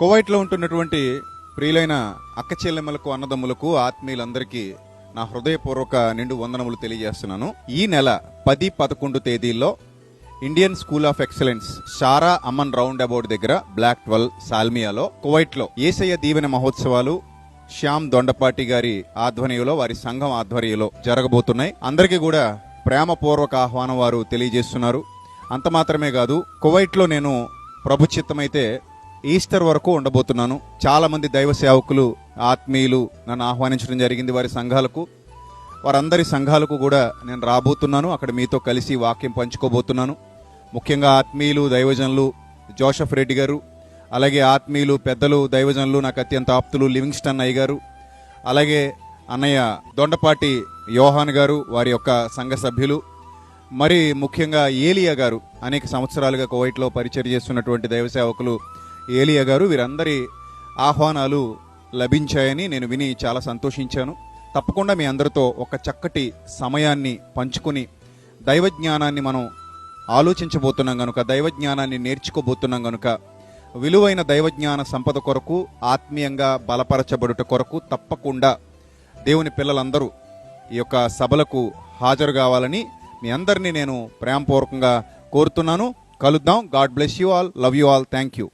కువైట్లో ఉంటున్నటువంటి ప్రియులైన అక్క చెల్లెమ్మలకు అన్నదమ్ములకు ఆత్మీయులందరికీ నా హృదయపూర్వక నిండు వందనములు తెలియజేస్తున్నాను. ఈ నెల పది పదకొండు తేదీల్లో ఇండియన్ స్కూల్ ఆఫ్ ఎక్సలెన్స్ షారా అమన్ రౌండ్ అబౌట్ దగ్గర బ్లాక్ ట్వెల్వ్ సాల్మియాలో కువైట్లో ఏసయ్య దీవెన మహోత్సవాలు శ్యామ్ దొండపాటి గారి ఆధ్వర్యంలో వారి సంఘం ఆధ్వర్యంలో జరగబోతున్నాయి. అందరికీ కూడా ప్రేమపూర్వక ఆహ్వానం వారు తెలియజేస్తున్నారు. అంత మాత్రమే కాదు కువైట్లో నేను ప్రభుచిత్తమైతే ఈస్టర్ వరకు ఉండబోతున్నాను. చాలా మంది దైవ సేవకులు ఆత్మీయులు నన్ను ఆహ్వానించడం జరిగింది వారి సంఘాలకు. వారందరి సంఘాలకు కూడా నేను రాబోతున్నాను. అక్కడ మీతో కలిసి వాక్యం పంచుకోబోతున్నాను. ముఖ్యంగా ఆత్మీయులు దైవజనులు జోసఫ్ రెడ్డి గారు అలాగే ఆత్మీయులు పెద్దలు దైవజనులు నాకు అత్యంత ఆప్తులు లివింగ్స్టన్ అయ్య గారు అలాగే అన్నయ్య దొండపాటి యోహాన్ గారు వారి యొక్క సంఘ సభ్యులు మరి ముఖ్యంగా ఏలియా గారు అనేక సంవత్సరాలుగా కువైట్లో పరిచయం చేస్తున్నటువంటి దైవ సేవకులు ఏలియా గారు వీరందరి ఆహ్వానాలు లభించాయని నేను విని చాలా సంతోషించాను. తప్పకుండా మీ అందరితో ఒక చక్కటి సమయాన్ని పంచుకుని దైవ జ్ఞానాన్ని మనం ఆలోచించబోతున్నాం కనుక దైవ జ్ఞానాన్ని నేర్చుకోబోతున్నాం కనుక విలువైన దైవజ్ఞాన సంపద కొరకు ఆత్మీయంగా బలపరచబడుట కొరకు తప్పకుండా దేవుని పిల్లలందరూ ఈ యొక్క సభలకు హాజరు కావాలని మీ అందరినీ నేను ప్రేమపూర్వకంగా కోరుతున్నాను. కలుద్దాం. God bless you all. Love you all. Thank you